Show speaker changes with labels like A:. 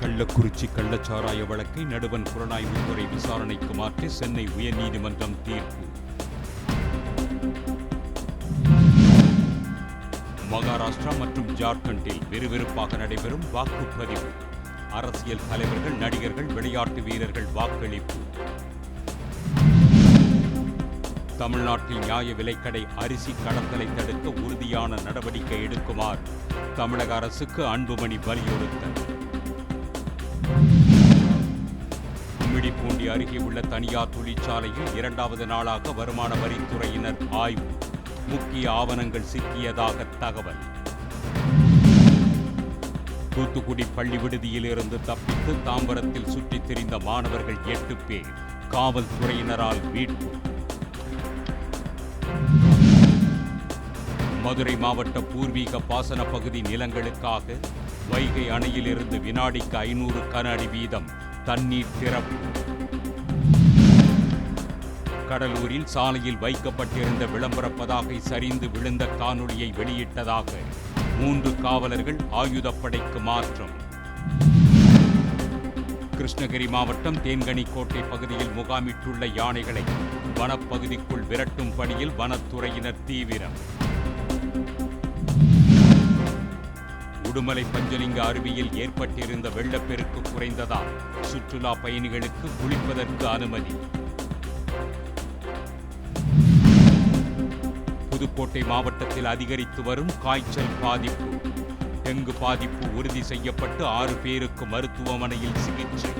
A: கள்ளக்குறிச்சி கள்ளச்சாராய வழக்கை நடுவன் புலனாய்வுத்துறை விசாரணைக்கு மாற்றி சென்னை உயர்நீதிமன்றம் தீர்ப்பு. மகாராஷ்டிரா மற்றும் ஜார்க்கண்டில் விறுவிறுப்பாக நடைபெறும் வாக்குப்பதிவு. அரசியல் தலைவர்கள் நடிகர்கள் விளையாட்டு வீரர்கள் வாக்களிப்பு. தமிழ்நாட்டில் நியாய விலைக்கடை அரிசி கடத்தலை தடுக்க உறுதியான நடவடிக்கை எடுக்குமாறு தமிழக அரசுக்கு அன்புமணி வலியுறுத்தல். கும்மிடிப்பூண்டி அருகே உள்ள தனியார் தொழிற்சாலையில் இரண்டாவது நாளாக வருமான வரித்துறையினர் ஆய்வு. முக்கிய ஆவணங்கள் சிக்கியதாக தகவல். தூத்துக்குடி பள்ளி விடுதியிலிருந்து தப்பித்து தாம்பரத்தில் சுற்றித் திரிந்த மாணவர்கள் எட்டு பேர் காவல்துறையினரால் மீட்பு. மதுரை மாவட்ட பூர்வீக பாசன பகுதி நிலங்களுக்காக வைகை அணையிலிருந்து வினாடிக்கு ஐநூறு கன அடி வீதம் தண்ணீர் திறப்பு. கடலூரில் சாலையில் வைக்கப்பட்டிருந்த விளம்பர பதாகை சரிந்து விழுந்த காணொளியை வெளியிட்டதாக மூன்று காவலர்கள் ஆயுதப்படைக்கு மாற்றம். கிருஷ்ணகிரி மாவட்டம் தேன்கனிக்கோட்டை பகுதியில் முகாமிட்டுள்ள யானைகளை வனப்பகுதிக்குள் விரட்டும் பணியில் வனத்துறையினர் தீவிரம். உடுமலை பஞ்சலிங்க அருவியில் ஏற்பட்டிருந்த வெள்ளப்பெருக்கு குறைந்ததால் சுற்றுலா பயணிகளுக்கு குளிப்பதற்கு அனுமதி. புதுக்கோட்டை மாவட்டத்தில் அதிகரித்து வரும் காய்ச்சல் பாதிப்பு. டெங்கு பாதிப்பு உறுதி செய்யப்பட்டு ஆறு பேருக்கு மருத்துவமனையில் சிகிச்சை.